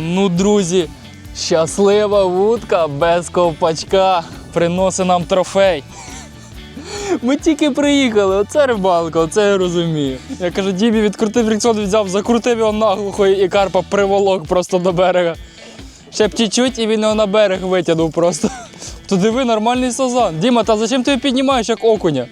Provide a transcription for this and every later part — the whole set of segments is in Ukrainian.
Ну, друзі, щаслива вудка без ковпачка приносить нам трофей. Ми тільки приїхали, оце рибалка, оце я розумію. Я кажу, Дімі відкрутив фрикціон, взяв, закрутив його наглухо і карпа приволок просто до берега. Ще б чуть-чуть і він його на берег витягнув просто. То диви, нормальний сазан. Діма, та зачем ти його піднімаєш як окуня?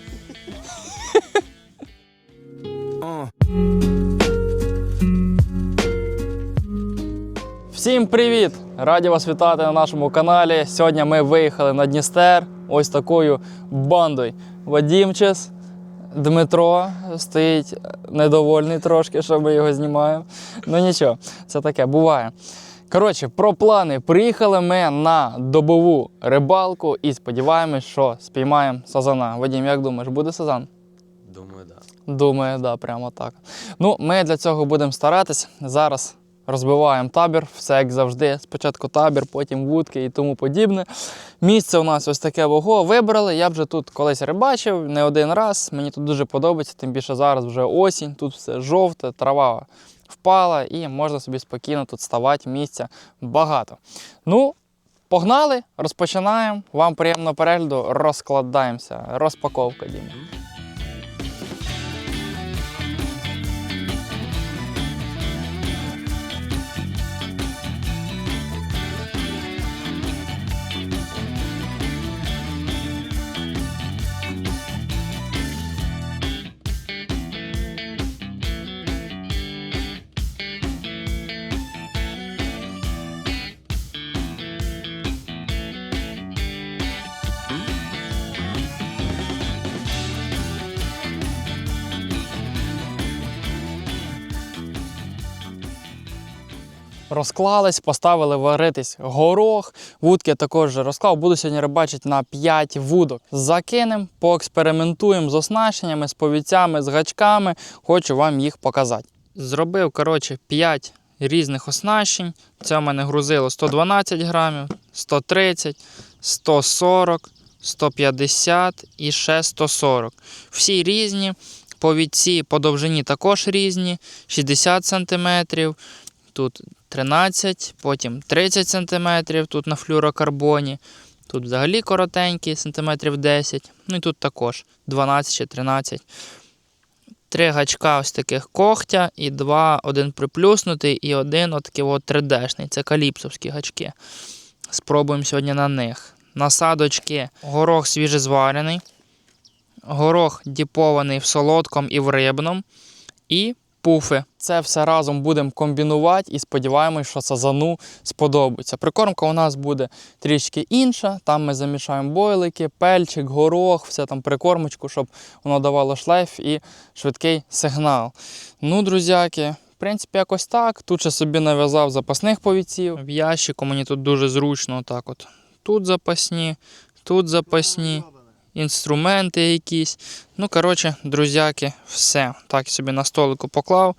Всім привіт! Раді вас вітати на нашому каналі. Сьогодні ми виїхали на Дністер ось такою бандою. Вадімчес, Дмитро стоїть недовольний трошки, що ми його знімаємо. Ну нічого, це таке буває. Коротше, про плани. Приїхали ми на добову рибалку і сподіваємось, що спіймаємо сазана. Вадім, як думаєш, буде сазан? Думаю, да. Думаю, да, прямо так. Ну, ми для цього будемо старатись. Зараз розбиваємо табір, все як завжди. Спочатку табір, потім вудки і тому подібне. Місце у нас ось таке вого вибрали. Я вже тут колись рибачив не один раз. Мені тут дуже подобається, тим більше зараз вже осінь, тут все жовте, трава впала, і можна собі спокійно тут ставати, місця багато. Ну, погнали, розпочинаємо. Вам приємного перегляду, розкладаємося. Розпаковка, Діма. Розклались, поставили варитись горох. Вудки я також розклав. Буду сьогодні рибачити на 5 вудок. Закинемо, поекспериментуємо з оснащеннями, з повіцями, з гачками. Хочу вам їх показати. Зробив, коротше, 5 різних оснащень. Це у мене грузило 112 грамів, 130, 140, 150 і ще 140. Всі різні. Повідці по довжині також різні, 60 см, тут 13, потім 30 см, тут на флюрокарбоні. Тут взагалі коротенькі, сантиметрів 10. Ну і тут також 12 чи 13. Три гачка ось таких когтя, і два, один приплюснутий, і один отакий от 3D-шний. Це каліпсовські гачки. Спробуємо сьогодні на них. Насадочки, горох свіжезварений, горох діпований в солодком і в рибном. І пуфи. Це все разом будемо комбінувати і сподіваємось, що сазану сподобається. Прикормка у нас буде трішки інша. Там ми замішаємо бойлики, пельчик, горох, все там прикормочку, щоб воно давало шлейф і швидкий сигнал. Ну, друзяки. В принципі, якось так. Тут ще собі нав'язав запасних повіців. В ящику мені тут дуже зручно. Так от. Тут запасні, тут запасні інструменти якісь. Ну, коротше, друзяки, все. Так собі на столику поклав.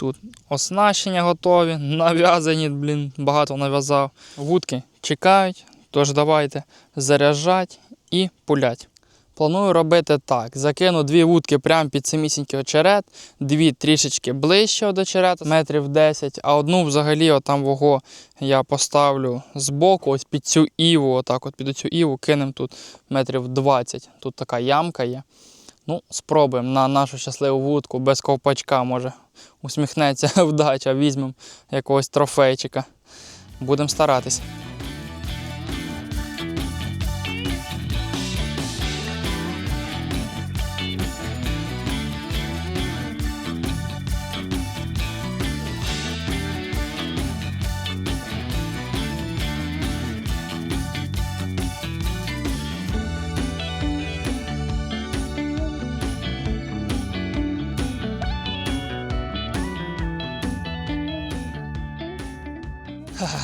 Тут оснащення готові, нав'язані, блін, багато нав'язав. Вудки чекають, тож давайте заряджати і пулять. Планую робити так: закину дві вудки прямо під самісінький очерет, дві трішечки ближче до очерета, метрів 10, а одну взагалі отам вого я поставлю збоку, ось під цю іву, отак от під цю іву кинемо тут метрів 20. Тут така ямка є. Ну, спробуємо на нашу щасливу вудку без ковпачка, може усміхнеться вдача, візьмемо якогось трофейчика. Будемо старатись.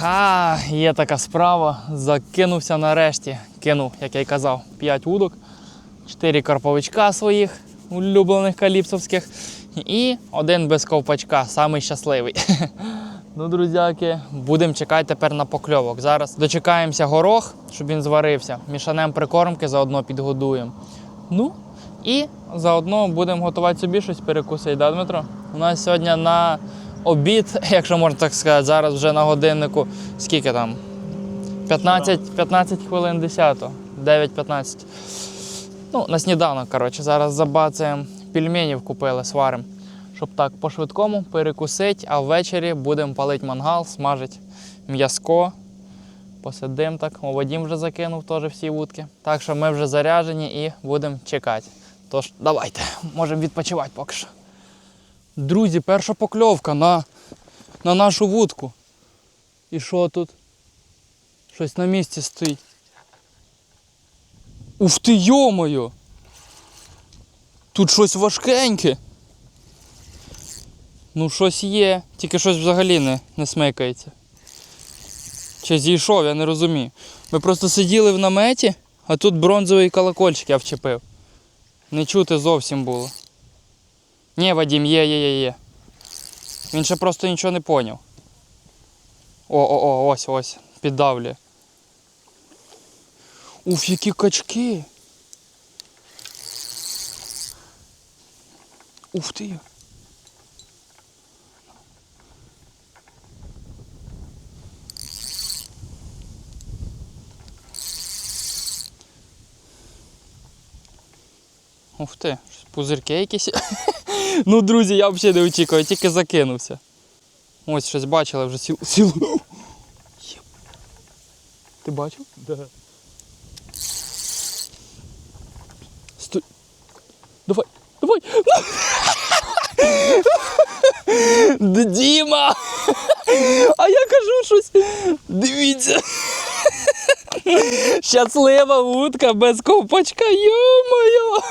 Ага, є така справа. Закинувся нарешті. Кинув, як я й казав, 5 вудок, 4 карповичка своїх улюблених каліпсовських і один без ковпачка, самий щасливий. Ну, друзяки, будемо чекати тепер на покльовок. Зараз дочекаємося горох, щоб він зварився. Мішанем прикормки заодно підгодуємо. Ну, і заодно будемо готувати собі щось перекусити, да, Дмитро? У нас сьогодні на обід, якщо можна так сказати. Зараз вже на годиннику. Скільки там? 15, 15 хвилин 10. 9-15. Ну, на сніданок, коротше, зараз забацаємо пельменів купили, сваримо. Щоб так по-швидкому перекусити, а ввечері будемо палити мангал, смажити м'язко. Посидим так. О, Вадім вже закинув теж всі вудки. Так що ми вже заряжені і будемо чекати. Тож, давайте, можемо відпочивати поки що. Друзі, перша покльовка на, на нашу вудку. І що тут? Щось на місці стоїть. Ух ти, йомою! Тут щось важкеньке. Ну, щось є, тільки щось взагалі не, не смикається. Чи зійшов, я не розумію. Ми просто сиділи в наметі, а тут бронзовий колокольчик я вчепив. Не чути зовсім було. Ні, Вадім, є, є, є, є. Він ще просто нічого не поняв. О, о, о, ось, ось, піддавлює. Уф, які качки. Ух ти. Ух ти, пузирки якісь. ну, друзі, я взагалі не очікував, тільки закинувся. Ось щось бачили вже сіл. сіл. Ти бачив? Да. Стой. Давай, давай. Діма! А я кажу щось. Дивіться. Щаслива утка без ковпачка, йо-моє!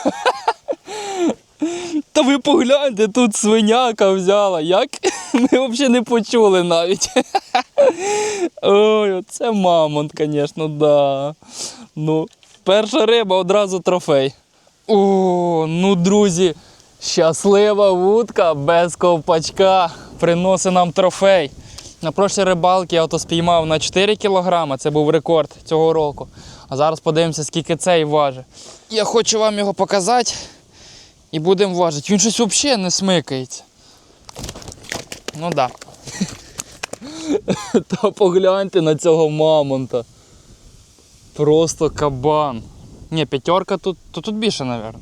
Та ви погляньте, тут свиняка взяла. Як? Ми взагалі не почули навіть. Ой, оце мамонт, звісно, да. Ну, перша риба одразу трофей. О, ну, друзі, щаслива вудка без ковпачка приносить нам трофей. На прошлій рибалці я ото спіймав на 4 кг, це був рекорд цього року. А зараз подивимося, скільки цей важить. Я хочу вам його показати і будемо важити. Він щось взагалі не смикається. Ну так. Да. Та погляньте на цього мамонта. Просто кабан. Ні, п'ятерка тут, то тут більше, мабуть.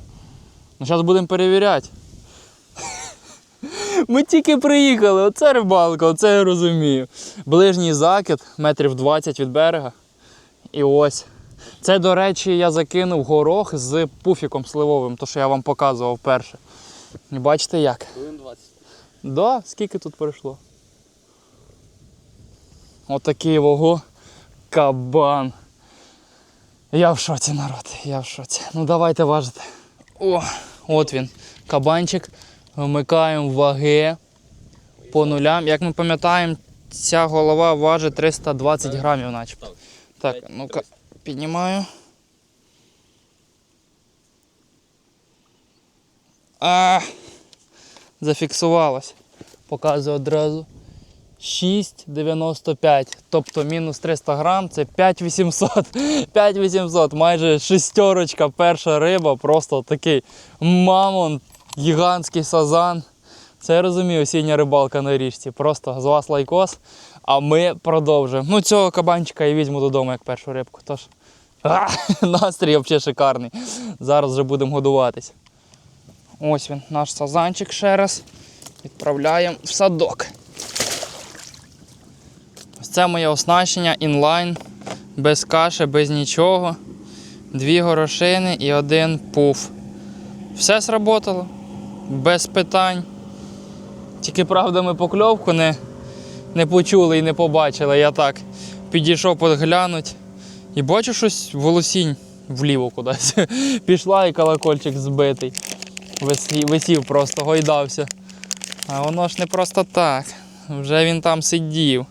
Ну, зараз будемо перевіряти. Ми тільки приїхали, оце рибалка, оце я розумію. Ближній закид, метрів 20 від берега. І ось. Це, до речі, я закинув горох з пуфіком сливовим, то що я вам показував перше. Бачите як? Хвилин 20. Да, скільки тут пройшло? Отакий вого кабан. Я в шоці, народ, я в шоці. Ну давайте важити. О, от він. Кабанчик. Вмикаємо ваги по нулям. Як ми пам'ятаємо, ця голова важить 320 грамів, начебто. Так, ну-ка, піднімаю. А, зафіксувалось. Показую одразу. 6,95, тобто мінус 300 грам, це 5800. 5800, майже шестерочка, перша риба, просто такий мамонт, гігантський сазан. Це я розумію, осіння рибалка на річці. Просто з вас лайкос, а ми продовжуємо. Ну, цього кабанчика я візьму додому як першу рибку. Тож а, настрій взагалі шикарний. Зараз вже будемо годуватись. Ось він, наш сазанчик ще раз. Відправляємо в садок. Ось це моє оснащення інлайн, без каші, без нічого. Дві горошини і один пуф. Все сработало, без питань. Тільки правда ми покльовку не, не почули і не побачили. Я так підійшов подглянуть і бачу щось волосінь вліво кудись. Пішла і колокольчик збитий. Висів, висів просто, гойдався. А воно ж не просто так. Вже він там сидів.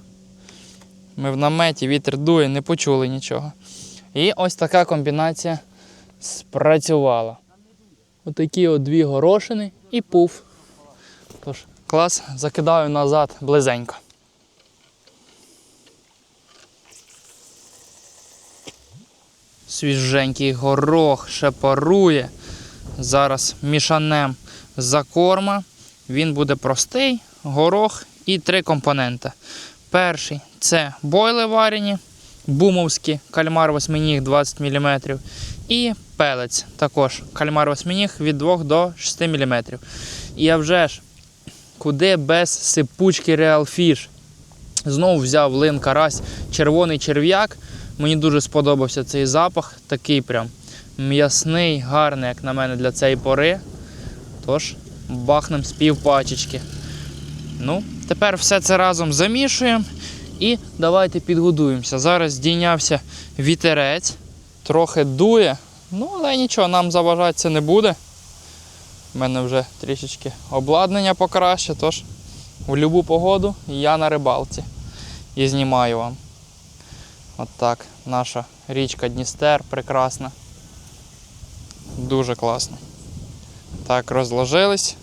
Ми в наметі, вітер дує, не почули нічого. І ось така комбінація спрацювала. Отакі от дві горошини і пуф. Тож, клас, закидаю назад близенько. Свіженький горох ще парує. Зараз мішанем за корма. Він буде простий, горох і три компоненти. Перший це бойли варені, бумовські, кальмар восьминіг 20 мм. І пелець також кальмар восьминіг від 2 до 6 мм. І я вже ж, куди без сипучки Real Fish. Знову взяв лин карась, червоний черв'як. Мені дуже сподобався цей запах, такий прям м'ясний, гарний, як на мене, для цієї пори. Тож, бахнем з пів пачечки. Ну, тепер все це разом замішуємо і давайте підгодуємося. Зараз здійнявся вітерець, трохи дує, ну але нічого, нам заважати це не буде. У мене вже трішечки обладнання покраще, тож у будь-яку погоду я на рибалці і знімаю вам. От так, наша річка Дністер прекрасна. Дуже класно. Так, розложились.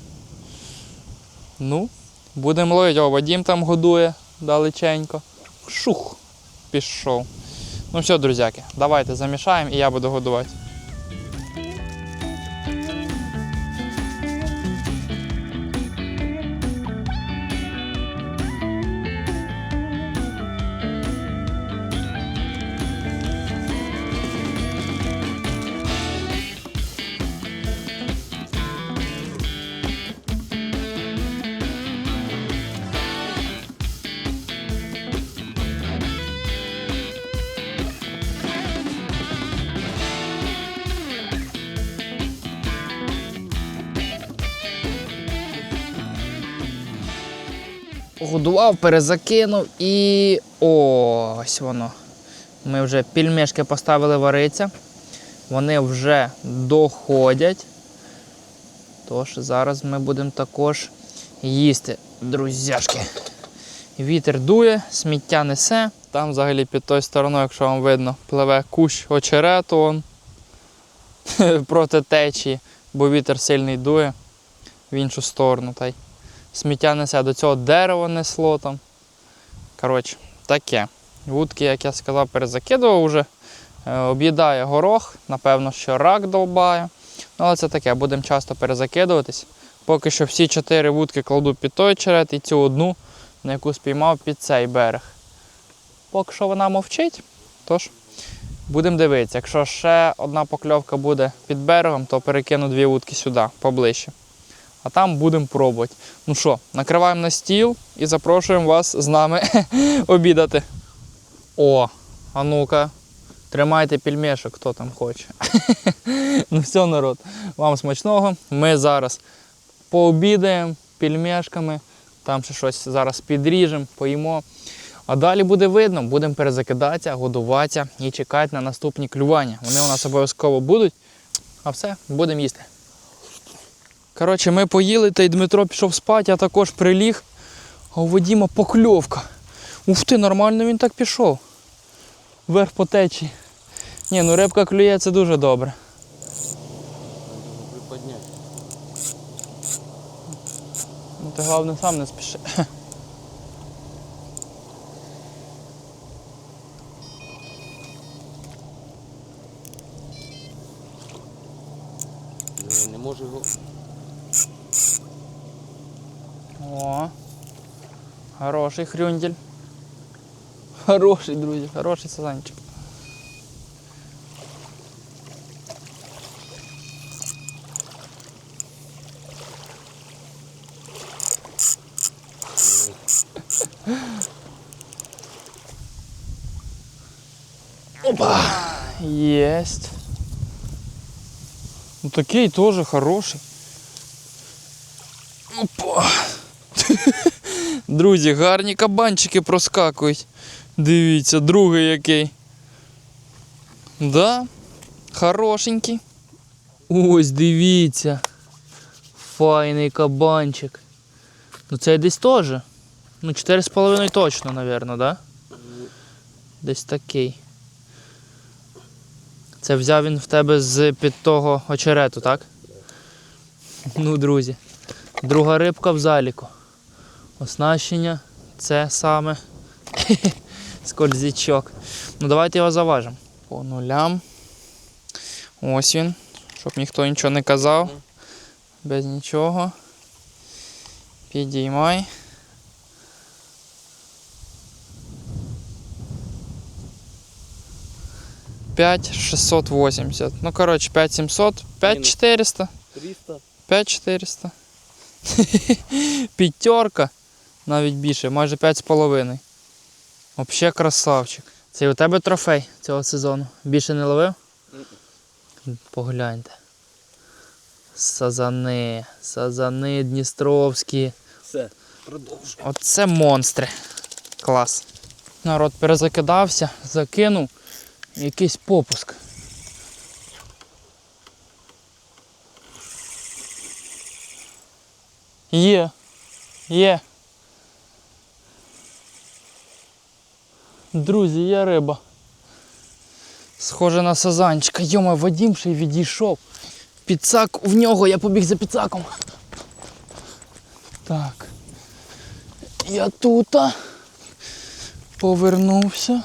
Ну, будемо ловити. О, Вадім там годує далеченько. Шух, пішов. Ну все, друзяки, давайте замішаємо і я буду годувати. Годував, перезакинув і ось воно. Ми вже пільмешки поставили варитися. Вони вже доходять. Тож зараз ми будемо також їсти, друзяшки. Вітер дує, сміття несе. Там взагалі під тою стороною, якщо вам видно, пливе кущ очерету он, проти течії, бо вітер сильний дує в іншу сторону. Та сміття несе, до цього дерево несло там. Коротше, таке. Вудки, як я сказав, перезакидував вже. Е, Об'їдає горох, напевно, що рак долбає. Ну, але це таке, будемо часто перезакидуватись. Поки що всі чотири вудки кладу під той черед і цю одну, на яку спіймав під цей берег. Поки що вона мовчить, тож будемо дивитися. Якщо ще одна покльовка буде під берегом, то перекину дві вудки сюди, поближче. А там будемо пробувати. Ну що, накриваємо на стіл і запрошуємо вас з нами обідати. О, а ну-ка, тримайте пельмешок, хто там хоче. ну все, народ, вам смачного. Ми зараз пообідаємо пельмешками, там ще щось зараз підріжемо, поїмо. А далі буде видно, будемо перезакидатися, годуватися і чекати на наступні клювання. Вони у нас обов'язково будуть. А все, будемо їсти. Коротше, ми поїли, та й Дмитро пішов спати, я також приліг. А у Вадіма покльовка. Ух ти, нормально він так пішов. Вверх по течії. Ні, ну рибка клює, це дуже добре. Ну ти головне сам не спіши. Не можу його. О. Хороший хрюндель. Хороший, друзі, хороший сазанчик. Опа! Есть. Ну такий тоже хороший. Друзі, гарні кабанчики проскакують. Дивіться, другий який. Да, хорошенький. Ось, дивіться. Файний кабанчик. Ну цей десь теж. Ну, 4,5 точно, напевно, да? Десь такий. Це взяв він в тебе з під того очерету, так? Ну, друзі. Друга рибка в заліку. Оснащення, це саме скользічок. Ну давайте його заважимо. По нулям. Ось він. Щоб ніхто нічого не казав. Без нічого. Підіймай. П'ять 680. Ну, коротше, 5700, 5400. 300. 5400. П'ятерка. Навіть більше, майже 5,5. Взагалі красавчик. Це і у тебе трофей цього сезону. Більше не ловив? Погляньте. Сазани, сазани Дністровські. Все, продовжуй. Оце монстри. Клас. Народ перезакидався, закинув якийсь попуск. Є. Є. Друзі, є риба. Схоже на сазанчика. Йома, Вадім ще й відійшов. Підсак в нього, я побіг за підсаком. Так. Я тута. Повернувся.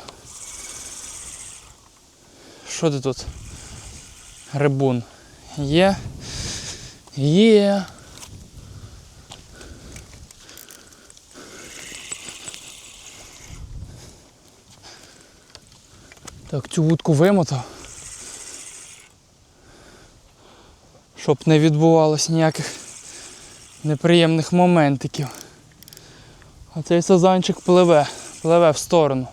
Що ти тут? Рибун. Є. Є. Так, цю вудку вимотав. Щоб не відбувалось ніяких неприємних моментиків. А цей сазанчик пливе, пливе в сторону.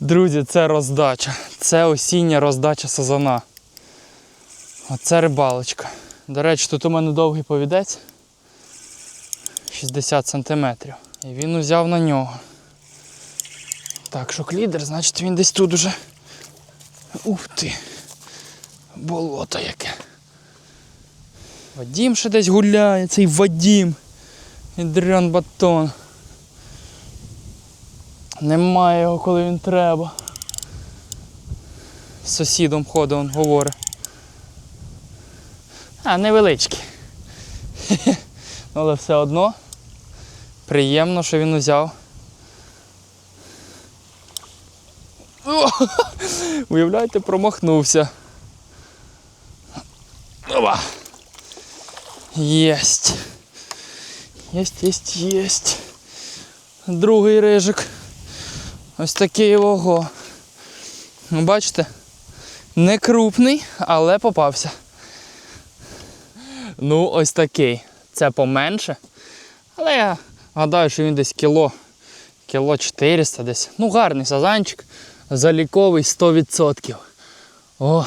Друзі, це роздача. Це осіння роздача сазана. Оце рибалочка. До речі, тут у мене довгий повідець 60 см. І він узяв на нього. Так, шоклідер, значить він десь тут уже. Ух ти. Болото яке. Вадім ще десь гуляє, цей Вадім. Ідрян батон. Немає його, коли він треба. З сусідом ходить, він говорить. А, невеличкий. Але все одно приємно, що він узяв. О! Уявляєте, промахнувся. Опа! Єсть. Єсть, єсть, єсть. Другий рижик. Ось такий ого. Ну, Бачите? Не крупний, але попався. Ну, ось такий. Це поменше. Але я гадаю, що він десь кіло. Кіло 400 десь. Ну, гарний сазанчик. Заліковий 100%. О!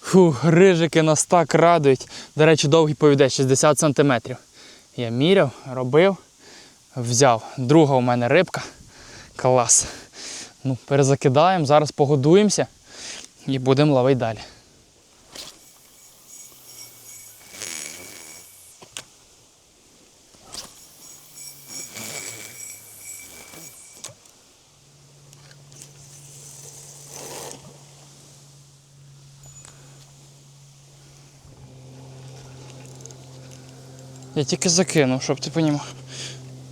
Фу, рижики нас так радують. До речі, довгий повідець 60 см. Я міряв, робив, взяв. Друга у мене рибка. Клас. Ну, перезакидаємо, зараз погодуємося і будемо ловити далі. Я тільки закинув, щоб ти понімав.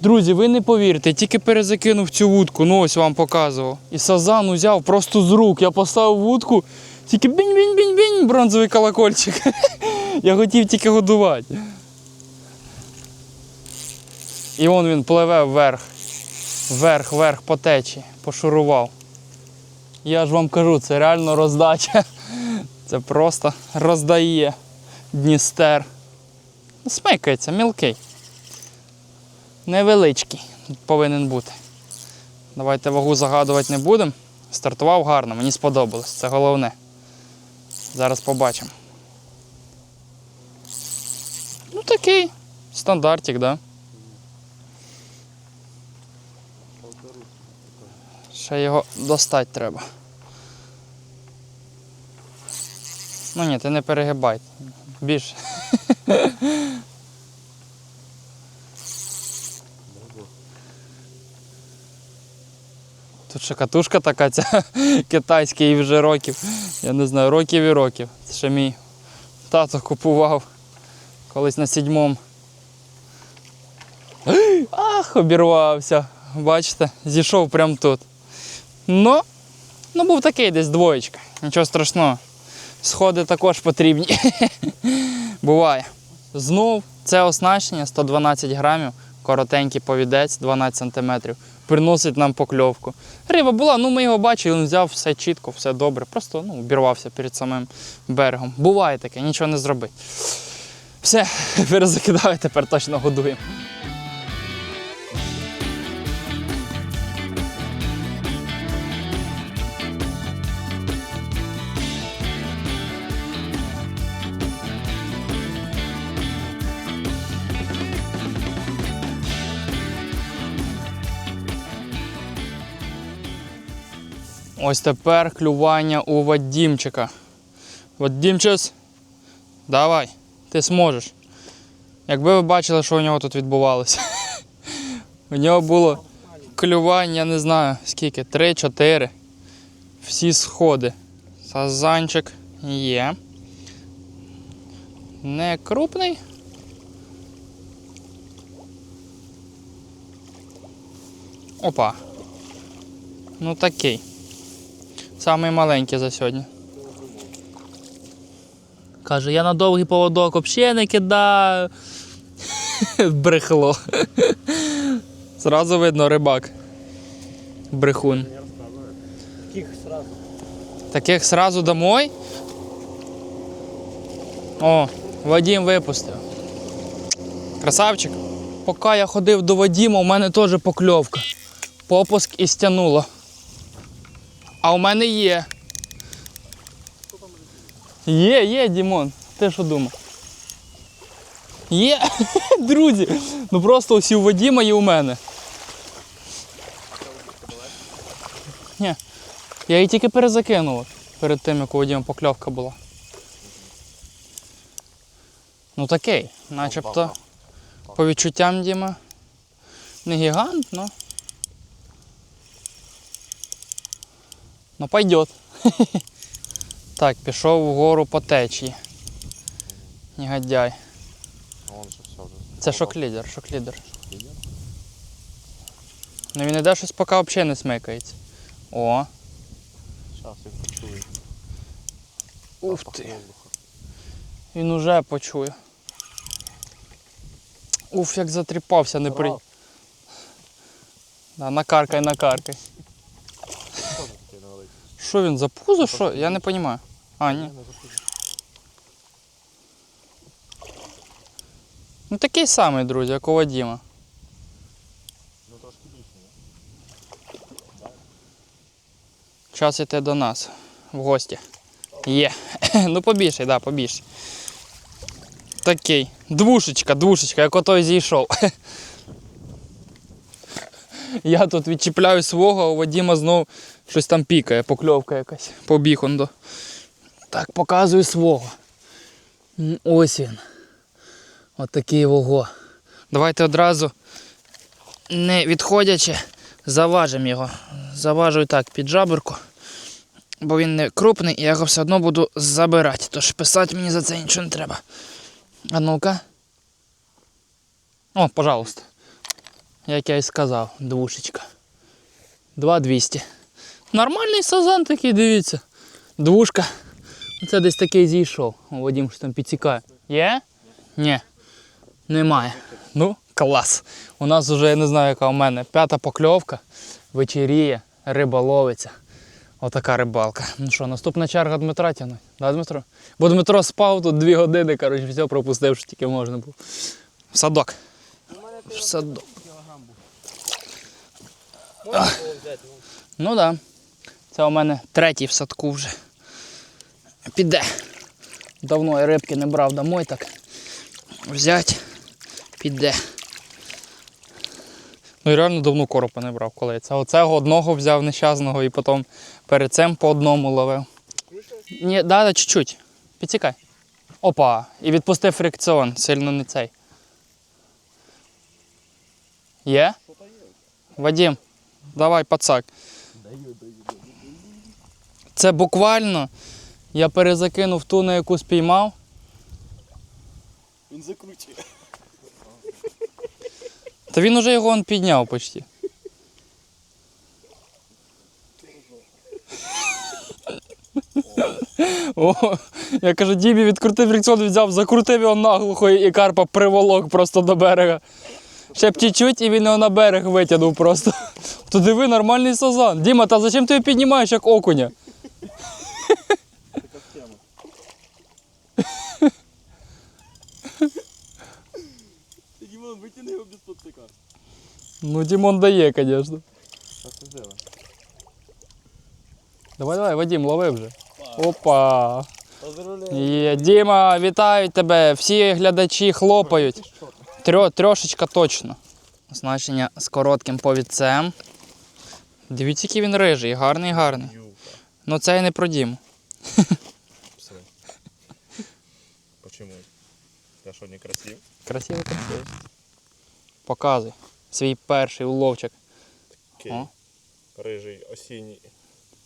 Друзі, ви не повірите, тільки перезакинув цю вудку, ну ось вам показував. І сазан узяв просто з рук. Я поставив вудку, тільки бінь-бінь-бінь-бінь, бронзовий колокольчик. Я хотів тільки годувати. І вон він пливе вверх. Вверх, вверх по течі, пошурував. Я ж вам кажу, це реально роздача. Це просто роздає Дністер. Смикається, мілкий. Невеличкий повинен бути. Давайте вагу загадувати не будемо. Стартував гарно, мені сподобалось, це головне. Зараз побачимо. Ну такий стандартик, да? Ще його достати треба. Ну ні, ти не перегибай. Більше. Тут ще катушка така ця китайська і вже років. Я не знаю, років і років. Це ще мій тато купував колись на сідьмому. Ах, обірвався. Бачите, зійшов прямо тут. Ну, ну був такий десь двоєчка. Нічого страшного. Сходи також потрібні. Буває. Знов це оснащення 112 грамів коротенький повідець 12 см, приносить нам покльовку. Риба була, ну ми його бачили, він взяв все чітко, все добре. Просто ну, обірвався перед самим берегом. Буває таке, нічого не зробить. Все, перезакидаю, тепер точно годуємо. Ось тепер клювання у Вадімчика. Вадімчис, давай, ти зможеш. Якби ви бачили, що у нього тут відбувалося. У нього було клювання, не знаю скільки, 3-4. Всі сходи. Сазанчик є. Не крупний. Опа. Ну такий. Самий маленький за сьогодні. Каже, я на довгий поводок взагалі не кидаю. Брехло. Зразу видно рибак. Брехун. Таких сразу. Таких сразу домой. О, Вадім випустив. Красавчик. Поки я ходив до Вадіма, у мене теж покльовка. Попуск і стянуло. А у мене є. Є, є, Дімон. Ти що думав? Є, друзі. Ну просто усі у Вадіма і у мене. Ні. Я її тільки перезакинув перед тим, як у Вадіма покльовка була. Ну такий, начебто. По відчуттям Діма. Не гігант, но. Ну пойдет. Так, пішов вгору по течії. Негодяй. А Он же все. Це шок-лідер, шок-лідер. Ну він іде щось поки взагалі не смикається. О, Зараз він почує. ух ти. Він уже почує. Уф, як затріпався, не при. Да, накаркай, накаркай. Що це таке невелике? Що він за пузо? Що? Я не розумію. А, ні. Ну такий самий, друзі, як у Вадіма. Ну трошки більше. Час іти до нас в гості. Є. ну побільше, так, да, побільше. Такий. Двушечка, двушечка, як отой зійшов. Я тут відчіпляю свого, а у Вадіма знов щось там пікає, покльовка якась. Побіг он до. Так, показую свого. Ось він. От такий вого. Давайте одразу, не відходячи, заважимо його. Заважую так під жаберку. Бо він не крупний, і я його все одно буду забирати. Тож писати мені за це нічого не треба. А ну-ка. О, пожалуйста. Як я і сказав, двушечка. 2200. Нормальний сазан такий, дивіться. Двушка. Це десь такий зійшов. О, Вадим що там підсікає. Є? Ні. Немає. Ну, клас. У нас вже, я не знаю, яка у мене. П'ята покльовка. Вечеріє, риба ловиться. Отака рибалка. Ну що, наступна черга Дмитра тягнуть. Да, Дмитро? Бо Дмитро спав тут дві години, коротше, все пропустив, що тільки можна було. В садок. В садок. Можна було взяти? ну, Ну так. Да. Це у мене третій в садку вже. Піде. Давно я рибки не брав домой, так взять, піде. Ну і реально давно коропа не брав, коли це. Оцього одного взяв нещасного і потім перед цим по одному ловив. Ні, да, да, чуть-чуть. Підсікай. Опа. І відпустив фрикціон, сильно не цей. Є? Вадим, давай пацак. Це буквально я перезакинув ту, на яку спіймав. Він закручує. Та він уже його он підняв почти. О, я кажу, Дібі відкрутив фрикціон, взяв, закрутив його наглухо і карпа приволок просто до берега. Ще б чуть-чуть і він його на берег витягнув просто. То диви, нормальний сазан. Діма, та зачем ти його піднімаєш як окуня? Така схема. Дімон, витягни його без подсика. Ну, Дімон дає, звісно. Що це зробив? Давай, давай, Вадим, лови вже. Опа. Поздравляю. Є, Діма, вітаю тебе. Всі глядачі хлопають. Трьо, трьошечка точно. Значення з коротким повідцем. Дивіться, який він рижий, гарний, гарний. Ну це і не про Діму. Все. Почему? Я що не красив? Красиво красиво. Показуй. Свій перший уловчик. Такий. О. Рижий осінній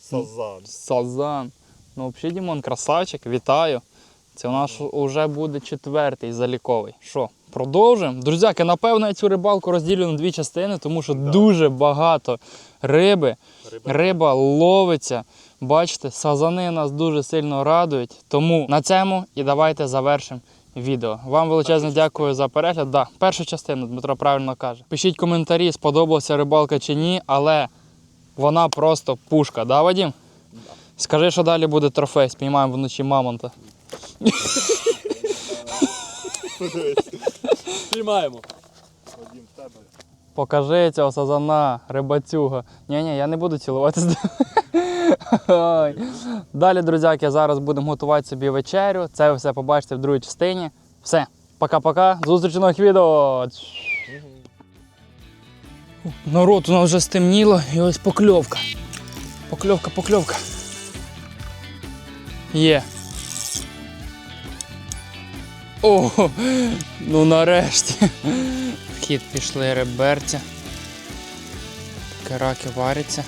сазан. Сазан. Ну, взагалі, Дімон, красавчик, вітаю. Це у нас вже буде четвертий заліковий. Що, продовжуємо? Друзяки, напевно, я цю рибалку розділю на дві частини, тому що Да. дуже багато риби. Риба. Риба ловиться. Бачите, сазани нас дуже сильно радують. Тому на цьому і давайте завершимо відео. Вам величезне дякую за перегляд. Да, першу частину Дмитро правильно каже. Пишіть коментарі, сподобалася рибалка чи ні, але вона просто пушка, да, Вадім? Скажи, що далі буде трофей, спіймаємо вночі мамонта. Тебе. Покажи цього сазана, рибацюга. Ні, ні, я не буду цілуватися. Далі, друзяки, зараз будемо готувати собі вечерю. Це ви все побачите в другій частині. Все, пока-пока. Зустрічі нових відео. Народ, у нас вже стемніло і ось покльовка. Покльовка, покльовка. Є. О, ну нарешті. Вхід хід пішли реберця. Раки варяться.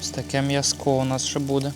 Ось таке м'язко у нас ще буде.